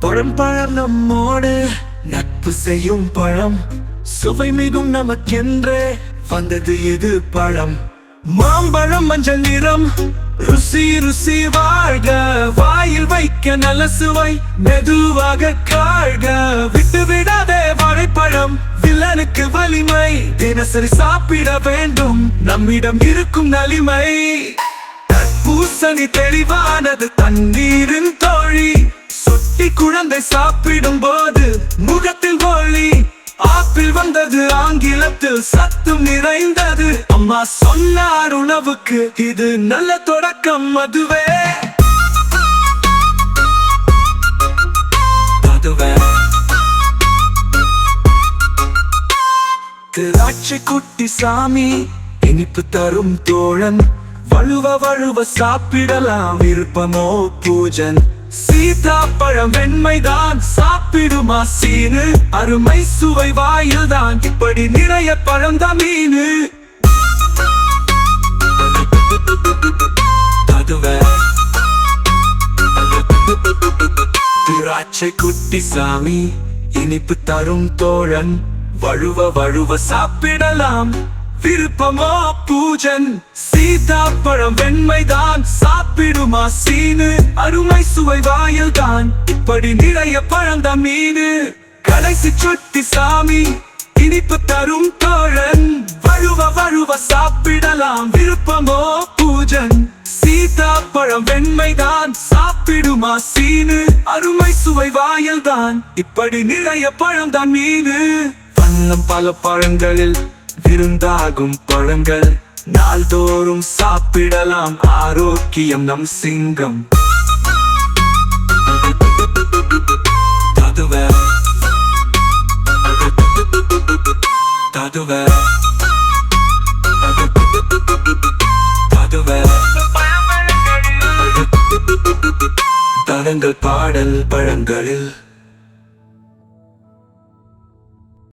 பழம் பழம் நம்மோடு நட்பு செய்யும் பழம். சுவை மிகும் நமக்கென்றே வந்தது இது பழம். மாம்பழம் மஞ்சள் நிறம் ருசி ருசி வாழ்க. வாயில் வைக்க நல்ல சுவை மெதுவாக காழ்க. விட்டு விடாதே வாழைப்பழம் வில்லனுக்கு வலிமை. தினசரி சாப்பிட வேண்டும் நம்மிடம் இருக்கும் நலிமை. பூசணி தெளிவானது தண்ணீரின் குழந்தை சாப்பிடும் போது முகத்தில் ஒளி ஆப்பிள் வந்தது ஆங்கிலத்தில் சத்தும் நிறைந்தது. அம்மா சொன்னார் உணவுக்கு இது நல்ல தொடக்கம் அதுவே. திராட்சை குட்டி சாமி இனிப்பு தரும் தோழன். வழுவ வழுவ சாப்பிடலாம் விருப்பமோ பூஜன். சீதாப்பழம் வெண்மைதான். சாப்பிடுமா சீனு? அருமை சுவை வாயில்தான். இப்படி நிறைய பழம்தான் மீனு. திராட்சை குட்டி சாமி இனிப்பு தரும் தோழன். வழுவ வழுவ சாப்பிடலாம். விருப்பமோ பூஜன்? சீதா பழம் வெண்மைதான். சாப்பிடுமா சீனு? அருமை சுவை வாயில்தான். இப்படி நிறைய பழந்த மீனு. கடைசி சுட்டி சாமி இனிப்பு தரும் தோழன். வழுவ வழுவ சாப்பிடலாம். விருப்பமோ பூஜன்? சீதா பழம் வெண்மைதான். சாப்பிடுமா சீனு? அருமை சுவை வாயில்தான். இப்படி நிறைய பழம்தான் மீனு. வண்ணம் பல பழங்களில் விருந்தாகும் பழங்கள். நாள்தோறும் சாப்பிடலாம். ஆரோக்கியம் நம் சிங்கம். ததுவே. ததுவே. ததுவே. தரங்கள் பாடல் பழங்களில்.